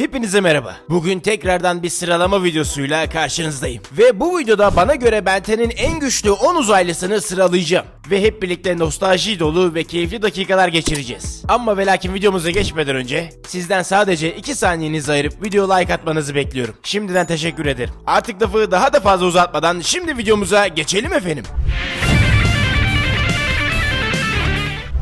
Hepinize merhaba. Bugün tekrardan bir sıralama videosuyla karşınızdayım. Ve bu videoda bana göre Benten'in en güçlü 10 uzaylısını sıralayacağım. Ve hep birlikte nostalji dolu ve keyifli dakikalar geçireceğiz. Ama ve lakin videomuza geçmeden önce sizden sadece 2 saniyenizi ayırıp video like atmanızı bekliyorum. Şimdiden teşekkür ederim. Artık lafı daha da fazla uzatmadan şimdi videomuza geçelim efendim.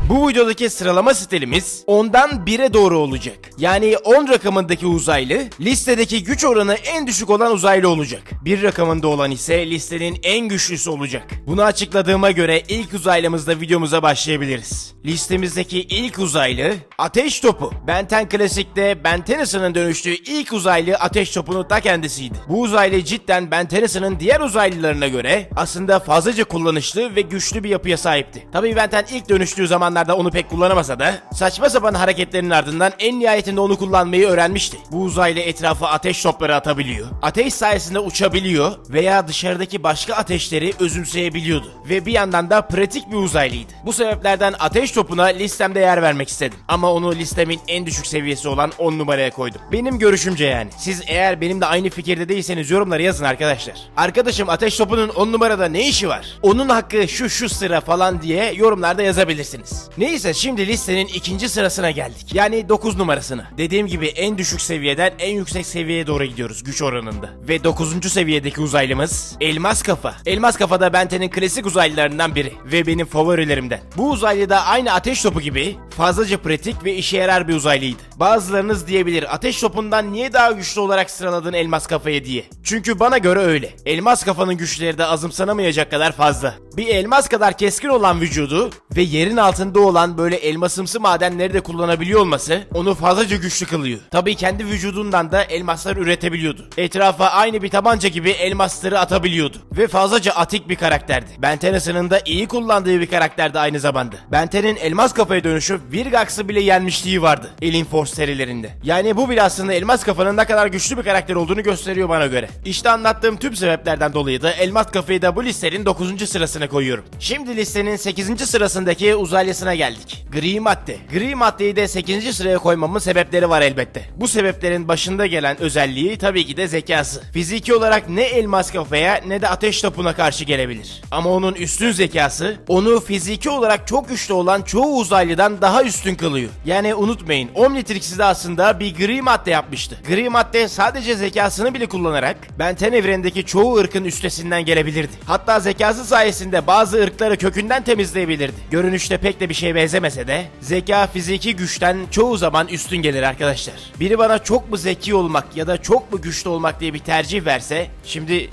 Bu videodaki sıralama stilimiz 10'dan 1'e doğru olacak. Yani 10 rakamındaki uzaylı listedeki güç oranı en düşük olan uzaylı olacak. 1 rakamında olan ise listenin en güçlüsü olacak. Bunu açıkladığıma göre ilk uzaylımızda videomuza başlayabiliriz. Listemizdeki ilk uzaylı Ateş Topu. Benten Klasik'te Ben Tennyson'ın dönüştüğü ilk uzaylı Ateş Topu'nun ta kendisiydi. Bu uzaylı cidden Ben Tennyson'ın diğer uzaylılarına göre aslında fazlaca kullanışlı ve güçlü bir yapıya sahipti. Tabii Benten ilk dönüştüğü zamanlarda onu pek kullanamasa da saçma sapan hareketlerin ardından en nihayetinde onu kullanmayı öğrenmişti. Bu uzaylı etrafa ateş topları atabiliyor. Ateş sayesinde uçabiliyor veya dışarıdaki başka ateşleri özümseyebiliyordu. Ve bir yandan da pratik bir uzaylıydı. Bu sebeplerden ateş topuna listemde yer vermek istedim. Ama onu listemin en düşük seviyesi olan 10 numaraya koydum. Benim görüşümce yani. Siz eğer benimle aynı fikirde değilseniz yorumlara yazın arkadaşlar. Arkadaşım ateş topunun 10 numarada ne işi var? Onun hakkı şu şu sıra falan diye yorumlarda yazabilirsiniz. Neyse şimdi listenin ikinci sırasına geldik. Yani 9 numarasına. Dediğim gibi en düşük seviyeden en yüksek seviyeye doğru gidiyoruz güç oranında. Ve 9. seviyedeki uzaylımız Elmas Kafa. Elmas Kafa da Benten'in klasik uzaylılarından biri ve benim favorilerimden. Bu uzaylı da aynı ateş topu gibi fazlaca pratik ve işe yarar bir uzaylıydı. Bazılarınız diyebilir ateş topundan niye daha güçlü olarak sıraladın Elmas Kafa'yı diye. Çünkü bana göre öyle. Elmas Kafa'nın güçleri de azımsanamayacak kadar fazla. Bir elmas kadar keskin olan vücudu ve yerin altında olan böyle elmasımsı madenleri de kullanabiliyor olması onu fazlaca güçlü kılıyor. Tabii kendi vücudundan da elmaslar üretebiliyordu. Etrafa aynı bir tabanca gibi elmasları atabiliyordu. Ve fazlaca atik bir karakterdi. Ben Tennyson'ın da iyi kullandığı bir karakterdi aynı zamanda. Benten'in elmas kafaya dönüşü Virgax'ı bile yenmişliği vardı. Alien Force serilerinde. Yani bu bile aslında elmas kafanın ne kadar güçlü bir karakter olduğunu gösteriyor bana göre. İşte anlattığım tüm sebeplerden dolayı da elmas kafayı da bu listenin 9. sırasına koyuyorum. Şimdi listenin 8. sırasındaki uzaylısına geldik. Gri madde. Gri maddeyi de 8. sıraya koymamın sebepleri var elbette. Bu sebeplerin başında gelen özelliği tabii ki de zekası. Fiziki olarak ne elmas kafaya ne de ateş topuna karşı gelebilir. Ama onun üstün zekası onu fiziki olarak çok güçlü olan çoğu uzaylıdan daha üstün kılıyor. Yani unutmayın Omnitrix'i de aslında bir gri madde yapmıştı. Gri madde sadece zekasını bile kullanarak Benten evrenindeki çoğu ırkın üstesinden gelebilirdi. Hatta zekası sayesinde bazı ırkları kökünden temizleyebilirdi. Görünüşte pek de bir şeye benzemese de zeka fiziki güçten çoğu zaman üstün gelir arkadaşlar. Biri bana çok mu zeki olmak ya da çok mu güçlü olmak diye bir tercih verse şimdi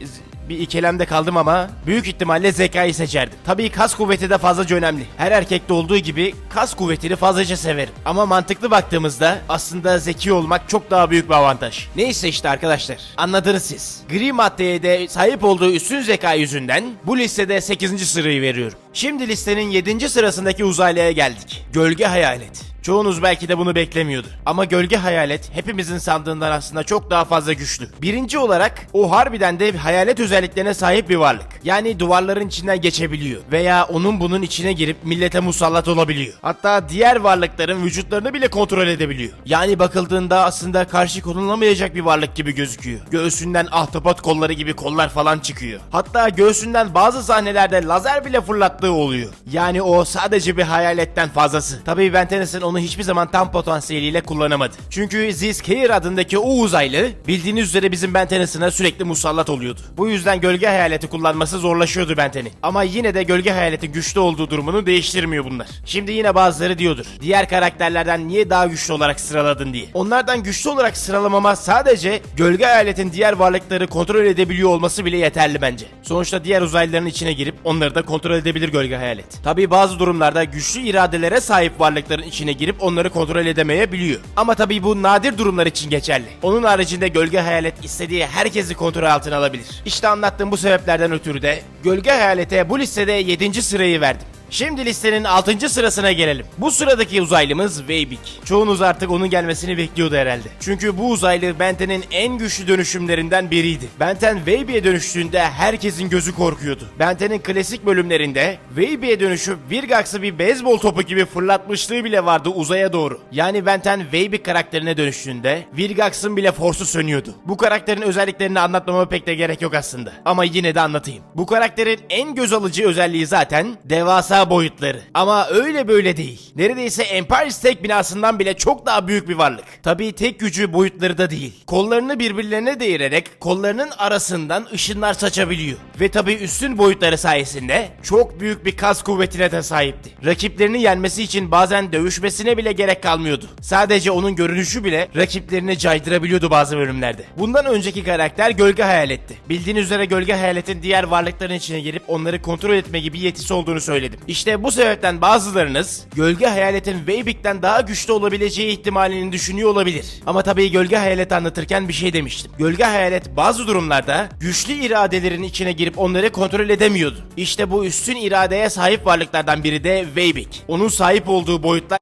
bir ikilemde kaldım ama büyük ihtimalle zekayı seçerdim. Tabii kas kuvveti de fazlaca önemli. Her erkekte olduğu gibi kas kuvvetini fazlaca severim. Ama mantıklı baktığımızda aslında zeki olmak çok daha büyük bir avantaj. Neyse işte arkadaşlar. Anladınız siz. Gri maddeye de sahip olduğu üstün zeka yüzünden bu listede 8. sırayı veriyorum. Şimdi listenin 7. sırasındaki uzaylıya geldik. Gölge Hayalet. Çoğunuz belki de bunu beklemiyordur. Ama gölge hayalet hepimizin sandığından aslında çok daha fazla güçlü. Birinci olarak o harbiden de hayalet özelliklerine sahip bir varlık. Yani duvarların içinden geçebiliyor. Veya onun bunun içine girip millete musallat olabiliyor. Hatta diğer varlıkların vücutlarını bile kontrol edebiliyor. Yani bakıldığında aslında karşı konulamayacak bir varlık gibi gözüküyor. Göğsünden ahtapot kolları gibi kollar falan çıkıyor. Hatta göğsünden bazı sahnelerde lazer bile fırlattığı oluyor. Yani o sadece bir hayaletten fazlası. Tabii Ben onu hiçbir zaman tam potansiyeliyle kullanamadı. Çünkü Zizkir adındaki o uzaylı bildiğiniz üzere bizim Ben sürekli musallat oluyordu. Bu yüzden gölge hayaleti kullanması zorlaşıyordu Benten'in. Ama yine de gölge hayaletin güçlü olduğu durumunu değiştirmiyor bunlar. Şimdi yine bazıları diyordur. Diğer karakterlerden niye daha güçlü olarak sıraladın diye. Onlardan güçlü olarak sıralamama sadece gölge hayaletin diğer varlıkları kontrol edebiliyor olması bile yeterli bence. Sonuçta diğer uzaylıların içine girip onları da kontrol edebilir gölge hayalet. Tabi bazı durumlarda güçlü iradelere sahip varlıkların içine girip onları kontrol edemeyebiliyor. Ama tabi bu nadir durumlar için geçerli. Onun haricinde gölge hayalet istediği herkesi kontrol altına alabilir. İşte anlattığım bu sebeplerden ötürü de gölge hayalete bu listede 7. sırayı verdim. Şimdi listenin 6. sırasına gelelim. Bu sıradaki uzaylımız Weibik. Çoğunuz artık onun gelmesini bekliyordu herhalde. Çünkü bu uzaylı Benten'in en güçlü dönüşümlerinden biriydi. Benten Weibik'e dönüştüğünde herkesin gözü korkuyordu. Benten'in klasik bölümlerinde Weibik'e dönüşüp Virgax'ı bir beyzbol topu gibi fırlatmışlığı bile vardı uzaya doğru. Yani Benten Weibik karakterine dönüştüğünde Virgax'ın bile forsu sönüyordu. Bu karakterin özelliklerini anlatmama pek de gerek yok aslında. Ama yine de anlatayım. Bu karakterin en göz alıcı özelliği zaten devasa boyutları. Ama öyle böyle değil. Neredeyse Empire State binasından bile çok daha büyük bir varlık. Tabii tek gücü boyutları da değil. Kollarını birbirlerine değirerek kollarının arasından ışınlar saçabiliyor. Ve tabii üstün boyutları sayesinde çok büyük bir kas kuvvetine de sahipti. Rakiplerini yenmesi için bazen dövüşmesine bile gerek kalmıyordu. Sadece onun görünüşü bile rakiplerini caydırabiliyordu bazı bölümlerde. Bundan önceki karakter Gölge Hayalet'ti. Bildiğiniz üzere Gölge Hayalet'in diğer varlıkların içine girip onları kontrol etme gibi yetisi olduğunu söyledim. İşte bu sebepten bazılarınız Gölge Hayalet'in Weibik'ten daha güçlü olabileceği ihtimalini düşünüyor olabilir. Ama tabii Gölge Hayalet anlatırken bir şey demiştim. Gölge Hayalet bazı durumlarda güçlü iradelerin içine girip onları kontrol edemiyordu. İşte bu üstün iradeye sahip varlıklardan biri de Weibik. Onun sahip olduğu boyutlar